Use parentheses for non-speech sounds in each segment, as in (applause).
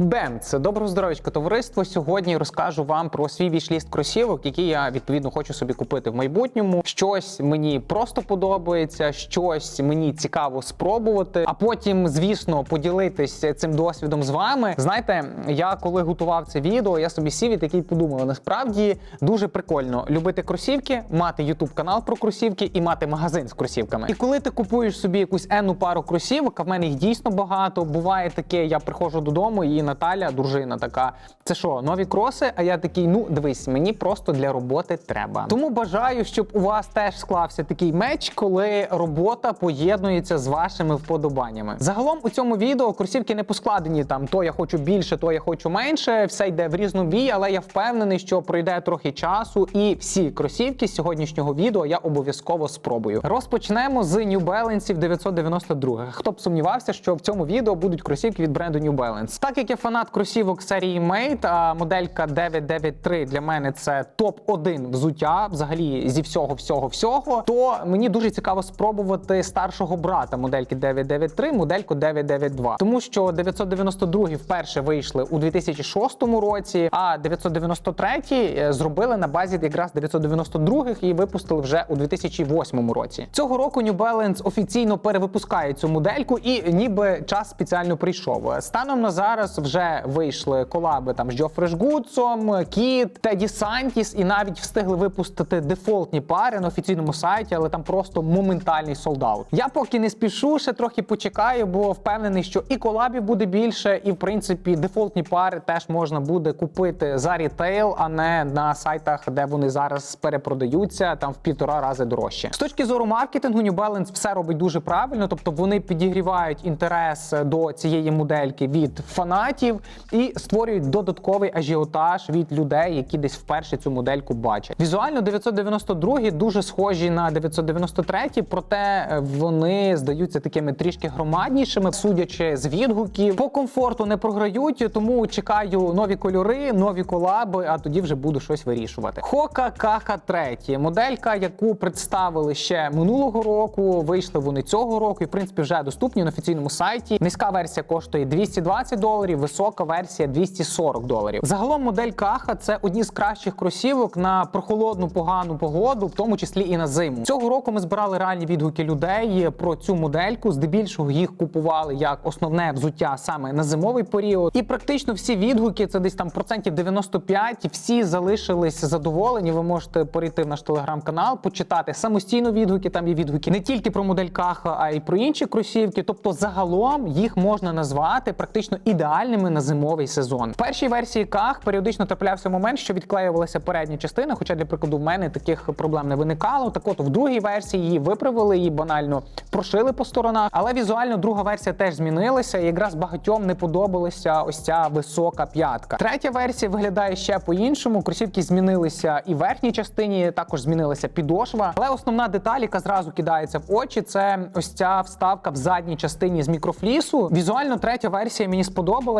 Бем, це доброго здоров'ячка товариство. Сьогодні розкажу вам про свій вішліст кросівок, які я відповідно хочу собі купити в майбутньому. Щось мені просто подобається, щось мені цікаво спробувати. А потім, звісно, поділитись цим досвідом з вами. Знаєте, я коли готував це відео, я собі сів і такий подумав. Насправді дуже прикольно любити кросівки, мати ютуб канал про кросівки і мати магазин з кросівками. І коли ти купуєш собі якусь енну пару кросівок, а в мене їх дійсно багато. Буває таке, я приходжу додому, і Наталя, дружина, така: це що, нові кроси? А я такий, ну дивись, мені просто для роботи треба. Тому бажаю, щоб у вас теж склався такий меч, коли робота поєднується з вашими вподобаннями. Загалом у цьому відео кросівки не поскладені там то я хочу більше, то я хочу менше. Все йде в різну бій, але я впевнений, що пройде трохи часу, і всі кросівки з сьогоднішнього відео я обов'язково спробую. Розпочнемо з New Balance 992. Хто б сумнівався, що в цьому відео будуть кросівки від бренду New Balance. Так як я фанат кросівок серії Mate, моделька 993 для мене це топ-1 взуття, взагалі зі всього, всього, всього, то мені дуже цікаво спробувати старшого брата модельки 993, модельку 992. Тому що 992 вперше вийшли у 2006 році, а 993 зробили на базі якраз 992 і випустили вже у 2008 році. Цього року New Balance офіційно перевипускає цю модельку, і ніби час спеціально прийшов. Станом на зараз вже вийшли колаби там з Джо Фрешгудсом, Кіт, Теді Сантіс, і навіть встигли випустити дефолтні пари на офіційному сайті, але там просто моментальний солдаут. Я поки не спішу, ще трохи почекаю, бо впевнений, що і колабів буде більше, і в принципі дефолтні пари теж можна буде купити за рітейл, а не на сайтах, де вони зараз перепродаються там в півтора рази дорожче. З точки зору маркетингу, New Balance все робить дуже правильно, тобто вони підігрівають інтерес до цієї модельки від фанатів і створюють додатковий ажіотаж від людей, які десь вперше цю модельку бачать. Візуально 992 дуже схожі на 993, проте вони здаються такими трішки громаднішими, судячи з відгуків. По комфорту не програють, тому чекаю нові кольори, нові колаби, а тоді вже буду щось вирішувати. Хока Каха 3. моделька, яку представили ще минулого року. Вийшли вони цього року, і в принципі вже доступні на офіційному сайті. Низька версія коштує 220 доларів, висока версія 240 доларів. Загалом модель Каха це одні з кращих кросівок на прохолодну погану погоду, в тому числі і на зиму. Цього року ми збирали реальні відгуки людей про цю модельку. Здебільшого їх купували як основне взуття саме на зимовий період. І практично всі відгуки, це десь там процентів 95, і всі залишились задоволені. Ви можете перейти в наш телеграм-канал, почитати самостійно відгуки. Там є відгуки не тільки про модель Каха, а й про інші кросівки. Тобто, загалом їх можна назвати практично ідеальними на зимовий сезон. В першій версії Ках періодично траплявся момент, що відклеювалася передня частина. Хоча для прикладу в мене таких проблем не виникало. Так от в другій версії її виправили, її банально прошили по сторонах. Але візуально друга версія теж змінилася. І якраз багатьом не подобалася ось ця висока п'ятка. Третя версія виглядає ще по-іншому. Кросівки змінилися і в верхній частині, також змінилася підошва. Але основна деталь, яка зразу кидається в очі, це ось ця вставка в задній частині з мікрофлісу. Візуально третя версія мені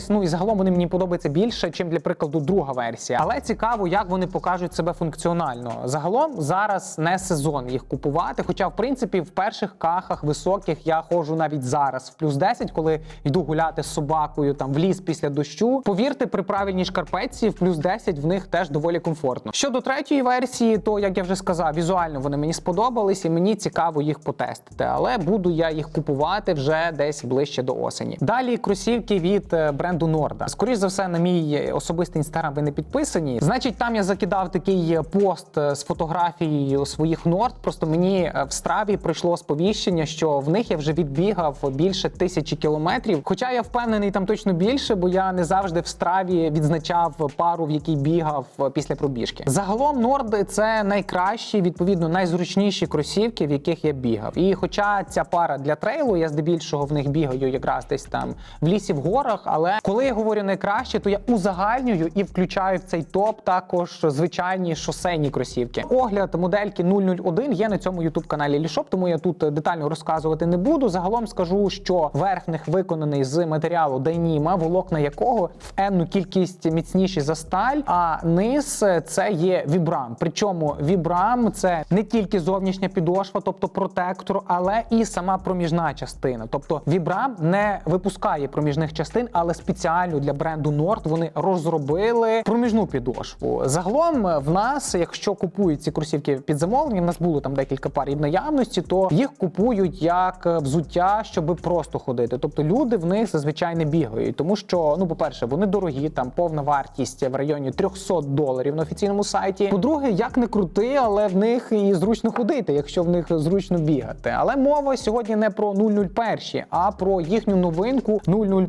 сподобалась. Ну і загалом вони мені подобаються більше, чим для прикладу друга версія. Але цікаво, як вони покажуть себе функціонально. Загалом зараз не сезон їх купувати. Хоча, в принципі, в перших кахах високих я ходжу навіть зараз в плюс 10, коли йду гуляти з собакою там в ліс після дощу. Повірте, при правильній шкарпетці в плюс 10 в них теж доволі комфортно. Щодо третьої версії, то як я вже сказав, візуально вони мені сподобались, і мені цікаво їх потестити. Але буду я їх купувати вже десь ближче до осені. Далі кросівки від е, бренду Норда. Скоріше за все, на мій особистий інстаграм ви не підписані. Значить, там я закидав такий пост е, з фотографією своїх Норд. Просто мені е, в страві прийшло сповіщення, що в них я вже відбігав більше тисячі кілометрів. Хоча я впевнений, там точно більше, бо я не завжди в страві відзначав пару, в якій бігав після пробіжки. Загалом Норд це найкращі, відповідно, найзручніші кросівки, в яких я бігав. І хоча ця пара для трейлу, я здебільшого в них бігаю якраз десь там в лісі в горах. Але коли я говорю найкраще, то я узагальнюю і включаю в цей топ також звичайні шосейні кросівки. Огляд модельки 001 є на цьому youtube каналі Лішоп, тому я тут детально розказувати не буду. Загалом скажу, що верх них виконаний з матеріалу Дайніма, волокна якого в енну кількість міцніші за сталь, а низ це є вібрам. Причому вібрам це не тільки зовнішня підошва, тобто протектор, але і сама проміжна частина. Тобто вібрам не випускає проміжних частин, але спеціально для бренду Nord вони розробили проміжну підошву. Загалом е, в нас, якщо купують ці кросівки під замовлення, в нас було там декілька пар і в наявності, то їх купують як е, взуття, щоб просто ходити. Тобто люди в них зазвичай не бігають, тому що, ну, по-перше, вони дорогі, там повна вартість в районі 300 доларів на офіційному сайті. По-друге, як не крути, але в них і зручно ходити, якщо в них зручно бігати. Але мова сьогодні не про 001, а про їхню новинку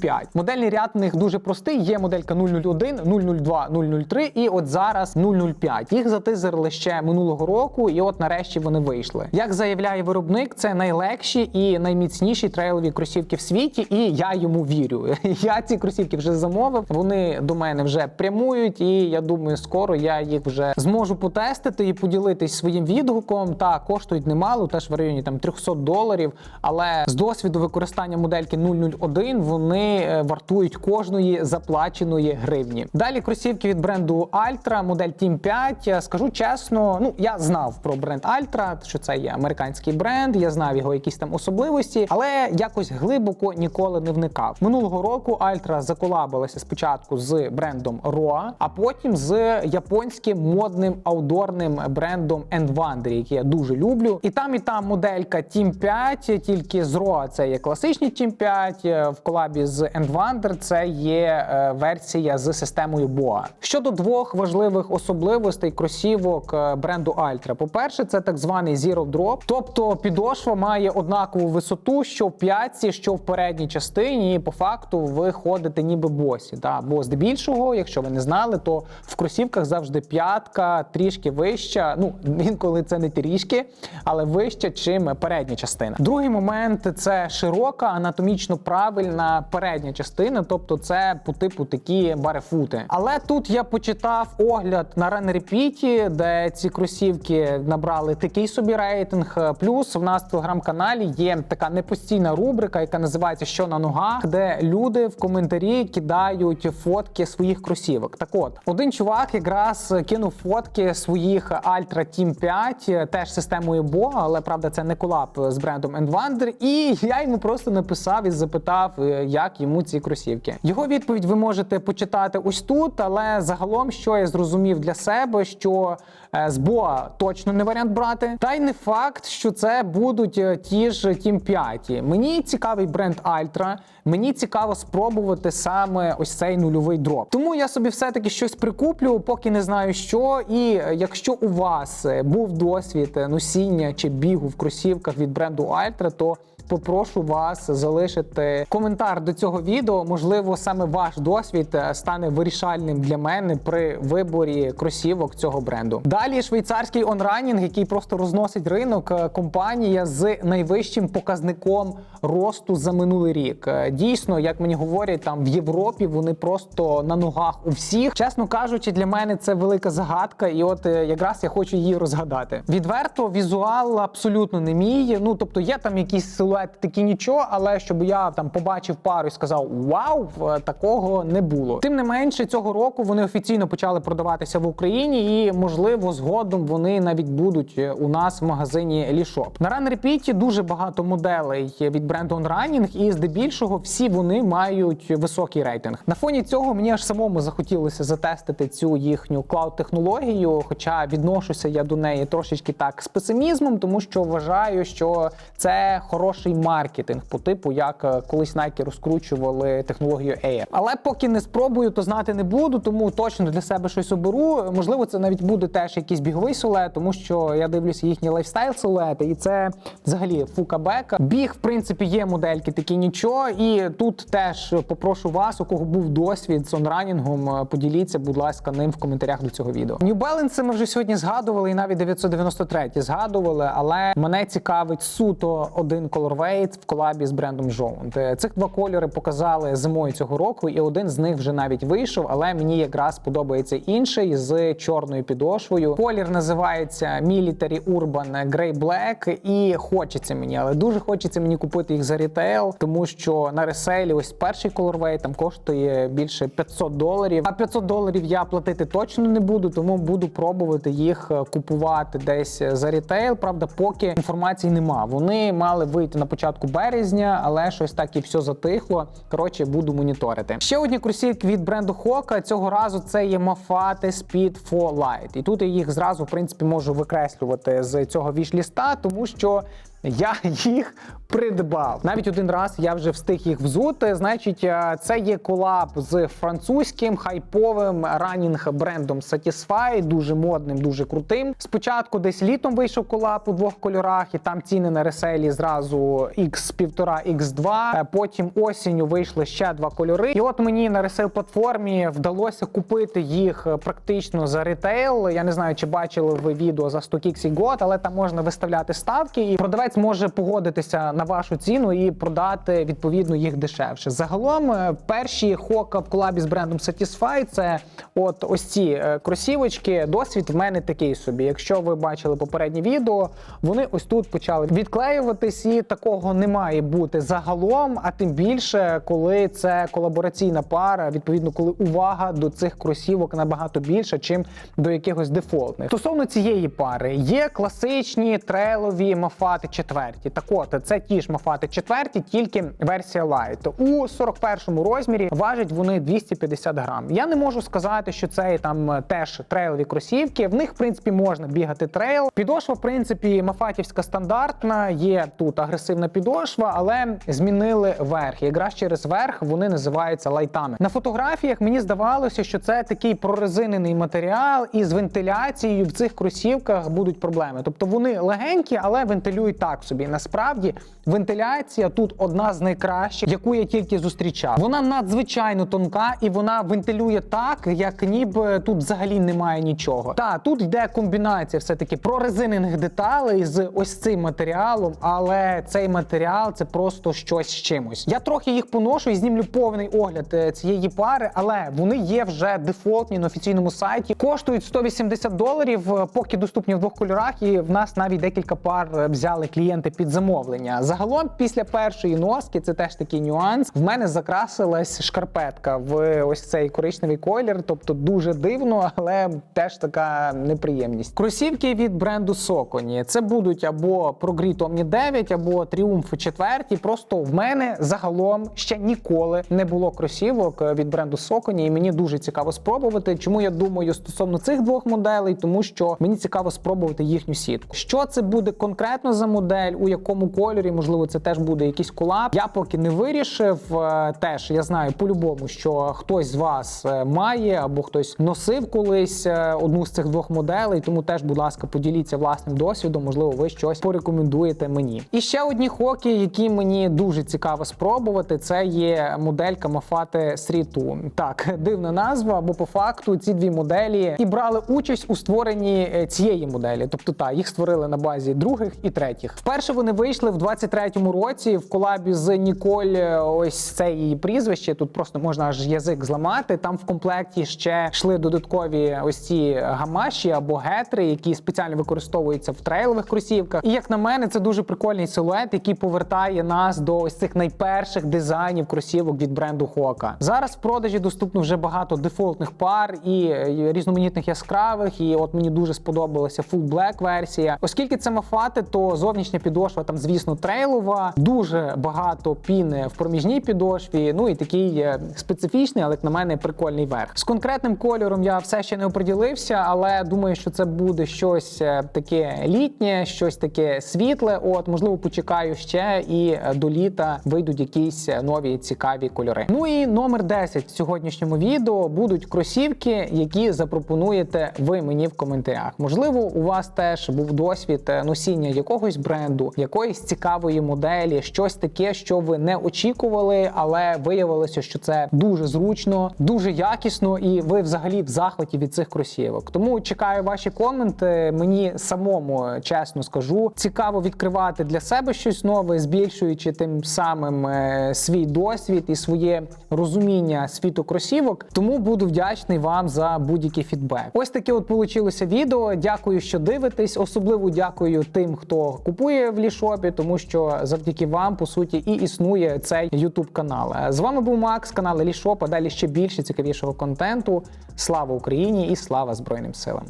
005. Модельний ряд в них дуже простий. Є моделька 001, 002, 003 і от зараз 005. Їх затизерли ще минулого року, і от нарешті вони вийшли. Як заявляє виробник, це найлегші і найміцніші трейлові кросівки в світі, і я йому вірю. (laughs) Я ці кросівки вже замовив. Вони до мене вже прямують, і я думаю, скоро я їх вже зможу потестити і поділитись своїм відгуком. Та коштують немало, теж в районі там 300 доларів. Але з досвіду використання модельки 001 вони е, вартують кожної заплаченої гривні. Далі кросівки від бренду Altra, модель Team 5. Е, Скажу чесно, ну я знав про бренд Altra, що це є американський бренд. Я знав його якісь там особливості, але якось глибоко ніколи не вникав. Минулого року Altra заколабилася спочатку з брендом Roa, а потім з японським модним аудорним брендом Endwander, який я дуже люблю. І там, і там моделька Team 5, тільки з Roa це є класичний Team 5, е, в колабі з Endwander це є е, версія з системою BOA. Щодо двох важливих особливостей кросівок е, бренду Altra. По-перше, це так званий Zero Drop, тобто підошва має однакову висоту, що в п'ятці, що в передній частині, і по факту ви ходите ніби босі. Да? Бо здебільшого, якщо ви не знали, то в кросівках завжди п'ятка трішки вища. Ну інколи це не трішки, але вища, чим передня частина. Другий момент це широка, анатомічно правильна передня частина, тобто це по типу такі барефути. Але тут я почитав огляд на Repeat, де ці кросівки набрали такий собі рейтинг. Плюс в нас в телеграм-каналі є така непостійна рубрика, яка називається Що на ногах, де люди в коментарі кидають фотки своїх кросівок. Так от, один чувак якраз кинув фотки своїх Altra Team 5, теж системою BO, але правда це не колаб з брендом Endwander. І я йому просто написав і запитав, е, як йому ці кросівки. Його відповідь ви можете почитати ось тут, але загалом, що я зрозумів для себе, що е, з BOA точно не варіант брати, та й не факт, що це будуть е, ті ж Team 5. Мені цікавий бренд Altra, мені цікаво спробувати саме ось цей нульовий дроп. Тому я собі все-таки щось прикуплю, поки не знаю що. І е, якщо у вас був досвід носіння чи бігу в кросівках від бренду Altra, то Попрошу вас залишити коментар до цього відео. Можливо, саме ваш досвід е, стане вирішальним для мене при виборі кросівок цього бренду. Далі швейцарський онранінг, який просто розносить ринок. е, Компанія з найвищим показником росту за минулий рік. Е, Дійсно, як мені говорять, там в Європі вони просто на ногах у всіх. Чесно кажучи, для мене це велика загадка, і от якраз я хочу її розгадати. Відверто, візуал абсолютно не мій. Ну тобто є там якісь силуети, такі нічого, але щоб я там побачив пару і сказав Вау, такого не було. Тим не менше, цього року вони офіційно почали продаватися в Україні, і можливо, згодом вони навіть будуть е, у нас в магазині Елішоп. На Repeat дуже багато моделей від бренду OnRunning, і здебільшого всі вони мають високий рейтинг. На фоні цього мені аж самому захотілося затестити цю їхню клауд-технологію, хоча відношуся я до неї трошечки так з песимізмом, тому що вважаю, що це хороший маркетинг по типу, як е, колись Nike розкручували технологію Air. Але поки не спробую, то знати не буду, тому точно для себе щось оберу. Можливо, це навіть буде теж якийсь біговий силует, тому що я дивлюся їхні лайфстайл силуети, і це взагалі фука бека. Біг, в принципі, є модельки такі нічого. І тут теж попрошу вас, у кого був досвід з онранінгом, е, поділіться, будь ласка, ним в коментарях до цього відео. New Balance ми вже сьогодні згадували, і навіть 993 згадували, але мене цікавить суто один colorway в колабі з брендом Jound. Цих два кольори показали зимою цього року, і один з них вже навіть вийшов, але мені якраз подобається інший з чорною підошвою. Колір називається Military Urban Grey Black, і хочеться мені, але дуже хочеться мені купити їх за рітейл, тому що на реселі ось перший colorway там коштує більше 500 доларів. А 500 доларів я платити точно не буду, тому буду пробувати їх е, купувати десь за рітейл. Правда, поки інформації нема. Вони мали вийти на початку березня, але щось так і все затихло. Коротше, буду моніторити. Ще одні кросівки від бренду Hoka. Цього разу це є Mafate Speed 4 Light. І тут я їх зразу, в принципі, можу викреслювати з цього віш-ліста, тому що я їх придбав. Навіть один раз я вже встиг їх взути. Значить, е, це є колаб з французьким хайповим ранінг брендом Satisfy, дуже модним, дуже крутим. Спочатку десь літом вийшов колаб у двох кольорах, і там ціни на реселі зразу X1,5, X2. Е, Потім осінню вийшли ще два кольори. І от мені на ресейл платформі вдалося купити їх е, практично за ретейл. Я не знаю, чи бачили ви відео за 100 кіксів год, але там можна виставляти ставки, і продавець може погодитися на вашу ціну і продати відповідно їх дешевше. Загалом е, перші хока в колабі з брендом Satisfy це от ось ці е, кросівочки. Досвід в мене такий собі. Якщо ви бачили попереднє відео, вони ось тут почали відклеюватись, і такого не має бути загалом, а тим більше, коли це колабораційна пара, відповідно, коли увага до цих кросівок набагато більша, чим до якихось дефолтних. Стосовно цієї пари є класичні трейлові мафати четверті. Так от це ті ж мафати четверті, тільки версія Light. У 41-му розмірі важать вони 250 грам. Я не можу сказати, що це там теж трейлові кросівки. В них, в принципі, можна бігати трейл. Підошва, в принципі, мафатівська стандартна. Є тут агресивна підошва, але змінили верх. Якраз через верх вони називаються лайтами. На фотографіях мені здавалося, що це такий прорезинений матеріал, і з вентиляцією в цих кросівках будуть проблеми. Тобто вони легенькі, але вентилюють так собі. Насправді вентиляція тут одна з найкращих, яку я тільки зустрічав. Вона надзвичайно тонка і вона вентилює так, як ніби тут взагалі немає нічого. Та тут йде комбінація все-таки прорезинених деталей з ось цим матеріалом, але цей матеріал це просто щось з чимось. Я трохи їх поношу і знімлю повний огляд е, цієї пари, але вони є вже дефолтні на офіційному сайті. Коштують 180 доларів, е, поки доступні в двох кольорах. І в нас навіть декілька пар е, взяли клієнти під замовлення. Загалом, після першої носки, це теж такий нюанс. В мене закрасилась шкарпетка в ось цей коричневий колір, тобто дуже дивно, але теж така неприємність. Кросівки від бренду Socony. Це будуть або Progrit Omni 9, або Triumph 4. Просто в мене загалом ще ніколи не було кросівок е, від бренду Socony, і мені дуже цікаво спробувати. Чому я думаю стосовно цих двох моделей? Тому що мені цікаво спробувати їхню сітку. Що це буде конкретно за модель, у якому кольорі, можливо, це теж буде якийсь колаб. Я поки не вирішив. Е, Теж я знаю по-любому, що хтось з вас е, має або хтось носив колись е, одну з цих двох моделей. Тому теж, будь ласка, поділіться власним досвідом. Можливо, ви щось порекомендуєте мені. І ще одні хоки, які мені дуже цікаво спробувати. Це є моделька Street 2. Так, дивна назва, бо по факту ці дві моделі і брали участь у створенні цієї моделі. Тобто, та їх створили на базі других і третіх. Вперше вони вийшли в 23-му році в колабі з Ніколь. Ось це її прізвище. Тут просто можна аж язик зламати. Там в комплекті ще йшли додаткові ось ці гамаші або гетри, які спеціально використовуються в трейлових кросівках. І як на мене, це дуже прикольний силует, який повертає нас до ось цих найперших дизайнів кросівок від бренду Hoka. Зараз в продажі доступно вже багато дефолтних пар і е, різноманітних яскравих. І от мені дуже сподобалася Full Black версія. Оскільки це мафати, то зовнішня підошва там, звісно, трейлова, дуже багато піни в проміжній підошві. Ну і такий е, специфічний, але як на мене прикольний верх. З конкретним кольором я все ще не оприділився, але думаю, що це буде щось е, таке літнє, щось таке світле. От можливо, почекаю ще, і е, до літа вийдуть якісь нові цікаві кольори. Ну і номер 10 в сьогоднішньому відео будуть кросівки, які запропонуєте ви мені в коментарях. Можливо, у вас теж був досвід носіння якогось бренду, якоїсь цікавої моделі, щось таке, що ви не очікували, але виявилося, що це дуже зручно, дуже якісно, і ви взагалі в захваті від цих кросівок. Тому чекаю ваші коменти. Мені самому чесно скажу, цікаво відкривати для себе щось нове, збільшуючи тим самим е, свій досвід і своє розуміння світу кросівок. Тому буду вдячний вам за будь-який фідбек. Ось таке от получилося відео. Дякую, що дивитесь. Особливо дякую тим, хто купує в лішопі, тому що завдяки вам по суті і існує цей YouTube канал. З вами був Макс, канал Лішопа. Далі ще більше цікавішого контенту. Слава Україні і слава Збройним силам.